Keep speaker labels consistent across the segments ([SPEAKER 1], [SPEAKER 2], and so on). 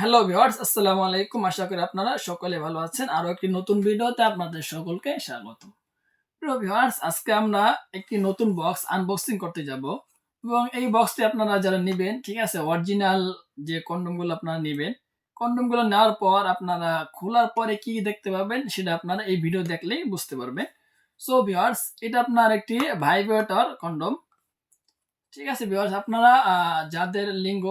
[SPEAKER 1] Hello viewers, আসসালামু আলাইকুম। আশা করি আপনারা সকলে ভালো আছেন। আরও একটি নতুন ভিডিওতে আপনাদের সকলকে স্বাগত প্রিয় ভিউয়ার্স, আজকে আমরা একটি নতুন বক্স আনবক্সিং করতে যাব। এবং এই বক্সটি আপনারা যারা নেবেন, ঠিক আছে অরিজিনাল যে কন্ডমগুলো আপনারা নেবেন কন্ডমগুলো নেওয়ার পর আপনারা খোলার পরে কি দেখতে পাবেন সেটা আপনারা এই ভিডিও দেখলেই বুঝতে পারবেন। সো ভিউয়ার্স, এটা আপনার একটি ভাইব্রেটর কন্ডম ঠিক আছে, ভিউয়ার্স, আপনারা যাদের লিঙ্গ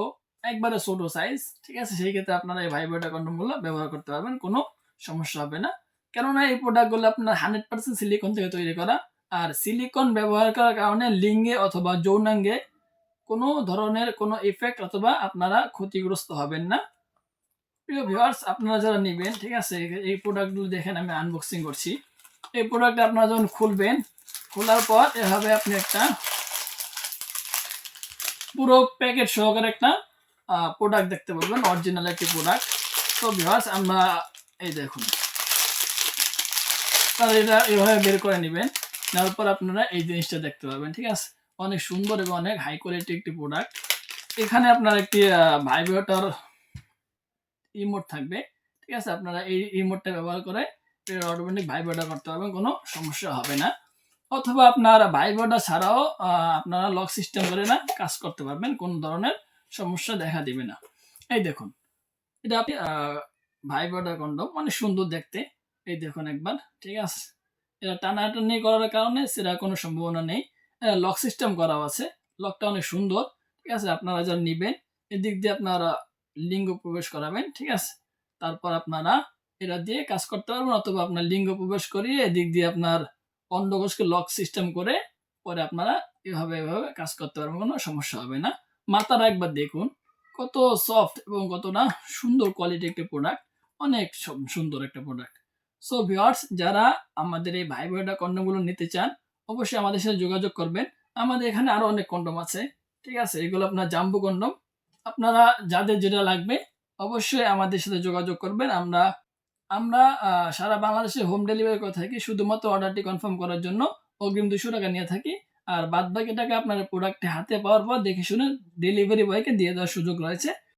[SPEAKER 1] একবারে ছোট সাইজ ঠিক আছে? সেই ক্ষেত্রে আপনারা এই ভাইব্রেটর কন্ডমগুলো ব্যবহার করতে পারবেন, কোনো সমস্যা হবে না। কেননা এই প্রোডাক্টগুলো আপনার হান্ড্রেড পার্সেন্ট সিলিকন থেকে তৈরি করা। আর সিলিকন ব্যবহার করার কারণে লিঙ্গে অথবা যৌনাঙ্গে কোনো ধরনের কোনো ইফেক্ট অথবা আপনারা ক্ষতিগ্রস্ত হবেন না। প্রিয় ভিউয়ার্স আপনারা যারা নেবেন, ঠিক আছে? এই প্রোডাক্টগুলো দেখেন, আমি আনবক্সিং করছি। এই প্রোডাক্ট আপনারা যখন খুলবেন, খোলার পর এভাবে আপনি একটা পুরো প্যাকেট সহকারে একটা প্রোডাক্ট দেখতে পাবেন অরিজিনাল একটি প্রোডাক্ট তো ভিউয়ার্স আমরা এই দেখুন। তাহলে এটা এভাবে বের করে নেবেন, নেওয়ার পর আপনারা এই জিনিসটা দেখতে পাবেন ঠিক আছে? অনেক সুন্দর এবং অনেক হাই কোয়ালিটি একটি প্রোডাক্ট এখানে আপনার একটি ভাইব্রেটর ইমোট থাকবে, ঠিক আছে? আপনারা এই ইমোটটা ব্যবহার করে অটোমেটিক ভাইব্রেটর করতে পারবেন, কোনো সমস্যা হবে না। অথবা আপনার ভাইব্রেটর ছাড়াও আপনারা লক সিস্টেম করে না কাজ করতে পারবেন, কোন ধরনের সমস্যা দেখা দিবে না। এই দেখুন, এটা আপনি ভাইব্রেটর কন্ডম অনেক সুন্দর দেখতে। এই দেখুন একবার, ঠিক আছে? এটা টানাটানি করার কারণে সেটা কোনো সম্ভাবনা নেই। লক সিস্টেম করা আছে। লকটা অনেক সুন্দর, ঠিক আছে? আপনারা যারা নিবেন, এদিক দিয়ে আপনারা লিঙ্গ প্রবেশ করাবেন, ঠিক আছে? তারপর আপনারা এটা দিয়ে কাজ করতে পারবেন, অথবা আপনার লিঙ্গ প্রবেশ করিয়ে এদিক দিয়ে আপনার অন্ডকোষকে লক সিস্টেম করে, পরে আপনারা এভাবে এভাবে কাজ করতে পারবেন, কোনো সমস্যা হবে না। মাথাটা একবার দেখুন, কত সফট এবং কতটা সুন্দর কোয়ালিটি একটা প্রোডাক্ট অনেক সুন্দর একটা প্রোডাক্ট সো ভিওয়ার্স যারা আমাদের এই ভাই ভাইব্রেটা কন্ডমগুলো নিতে চান, অবশ্যই আমাদের সাথে যোগাযোগ করবেন। আমাদের এখানে আরও অনেক কন্ডম আছে, ঠিক আছে? এগুলো আপনার জাম্বু কন্ডম। আপনারা যাদের যেটা লাগবে, অবশ্যই আমাদের সাথে যোগাযোগ করবেন। আমরা আমরা সারা বাংলাদেশে হোম ডেলিভারি করে থাকি। শুধুমাত্র অর্ডারটি কনফার্ম করার জন্য অগ্রিম দুশো টাকা নিয়ে থাকি। আর বাদ বাকি টাকা আপনার প্রোডাক্টটি হাতে পাওয়ার পর দেখে শুনে ডেলিভারি বয়কে দিয়ে দেওয়ার সুযোগ রয়েছে।